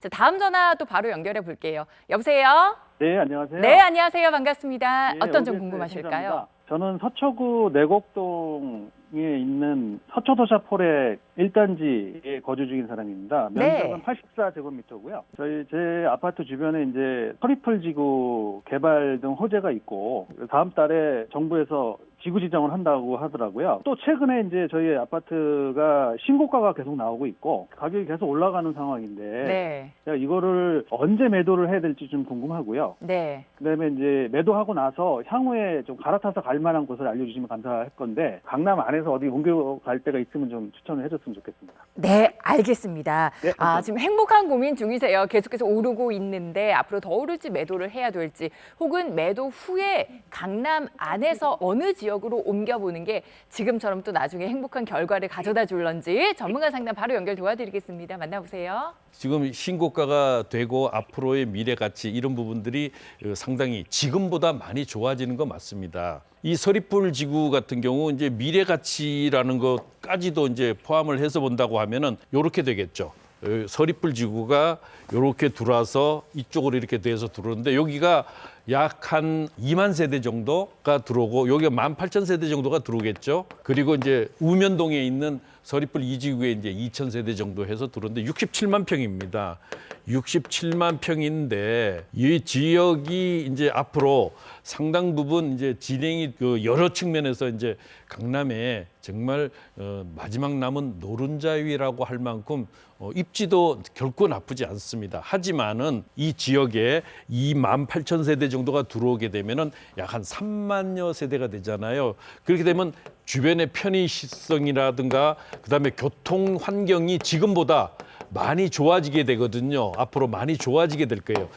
자, 다음 전화 또 바로 연결해 볼게요. 여보세요? 네, 안녕하세요. 네, 안녕하세요. 반갑습니다. 네, 어떤 점 OBS 궁금하실까요? 행사입니다. 저는 서초구 내곡동에 있는 서초도샤폴의 1단지에 거주 중인 사람입니다. 네. 면적은 84제곱미터고요. 저희 제 아파트 주변에 이제 서리풀 지구 개발 등 호재가 있고 다음 달에 정부에서 지구 지정을 한다고 하더라고요. 또 최근에 이제 저희 아파트가 신고가가 계속 나오고 있고 가격이 계속 올라가는 상황인데 네. 제가 이거를 언제 매도를 해야 될지 좀 궁금하고요. 네. 그다음에 이제 매도하고 나서 향후에 좀 갈아타서 갈 만한 곳을 알려주시면 감사할 건데 강남 안에서 어디 옮겨갈 데가 있으면 좀 추천을 해줬으면 좋겠습니다. 네, 알겠습니다. 네, 아. 지금 행복한 고민 중이세요. 계속해서 오르고 있는데 앞으로 더 오를지 매도를 해야 될지 혹은 매도 후에 강남 안에서 어느 지역 으로 옮겨보는 게 지금처럼 또 나중에 행복한 결과를 가져다 줄런지 전문가 상담 바로 연결 도와드리겠습니다. 만나보세요. 지금 신고가가 되고 앞으로의 미래 가치 이런 부분들이 어, 상당히 지금보다 많이 좋아지는 거 맞습니다. 이 서리풀 지구 같은 경우 이제 미래 가치라는 것까지도 이제 포함을 해서 본다고 하면은 요렇게 되겠죠. 어, 서리풀 지구가 요렇게 들어와서 이쪽으로 이렇게 돼서 들어오는데 여기가 약 한 2만 세대 정도가 들어오고 여기가 1만 8천 세대 정도가 들어오겠죠. 그리고 이제 우면동에 있는 서리풀 이지구에 이제 2천 세대 정도 해서 들어오는데 67만 평입니다. 67만 평인데 이 지역이 이제 앞으로 상당 부분 이제 진행이 그 여러 측면에서 이제 강남에 정말 어, 마지막 남은 노른자위라고 할 만큼 어, 입지도 결코 나쁘지 않습니다. 하지만은 이 지역에 2만 8천 세대 정도가 들어오게 되면은 약 한 3만여 세대가 되잖아요. 그렇게 되면 주변의 편의시성이라든가 그다음에 교통 환경이 지금보다 많이 좋아지게 되거든요. 앞으로 많이 좋아지게 될 거예요.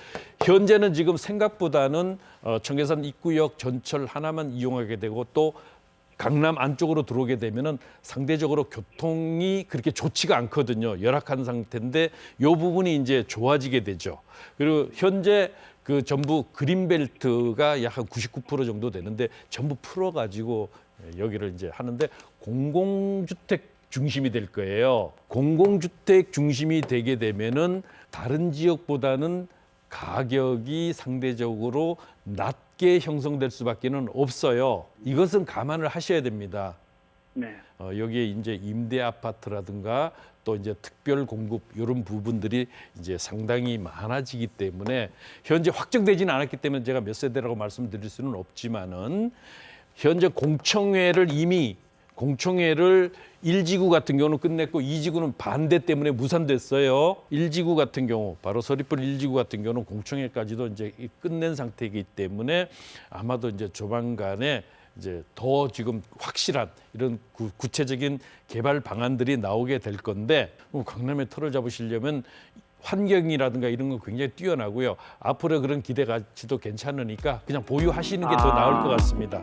현재는 지금 생각보다는 어, 청계산 입구역 전철 하나만 이용하게 되고 또 강남 안쪽으로 들어오게 되면은 상대적으로 교통이 그렇게 좋지가 않거든요. 열악한 상태인데 요 부분이 이제 좋아지게 되죠. 그리고 현재 그 전부 그린벨트가 약 한 99% 정도 되는데 전부 풀어 가지고 여기를 이제 하는데 공공주택 중심이 될 거예요. 공공주택 중심이 되게 되면은 다른 지역보다는 가격이 상대적으로 낮게 형성될 수밖에는 없어요. 이것은 감안을 하셔야 됩니다. 네. 어, 여기에 이제 임대 아파트라든가 또 이제 특별 공급 이런 부분들이 이제 상당히 많아지기 때문에 현재 확정되지는 않았기 때문에 제가 몇 세대라고 말씀드릴 수는 없지만은 현재 공청회를 이미 공청회를 일지구 같은 경우는 끝냈고 이지구는 반대 때문에 무산됐어요. 일지구 같은 경우 바로 서리풀 일지구 같은 경우는 공청회까지도 이제 이 끝낸 상태이기 때문에 아마도 이제 조만간에 이제 더 지금 확실한 이런 구, 구체적인 개발 방안들이 나오게 될 건데 뭐 강남에 털을 잡으시려면 환경이라든가 이런 건 굉장히 뛰어나고요. 앞으로 그런 기대 가치도 괜찮으니까 그냥 보유하시는 게 더 나을 것 같습니다.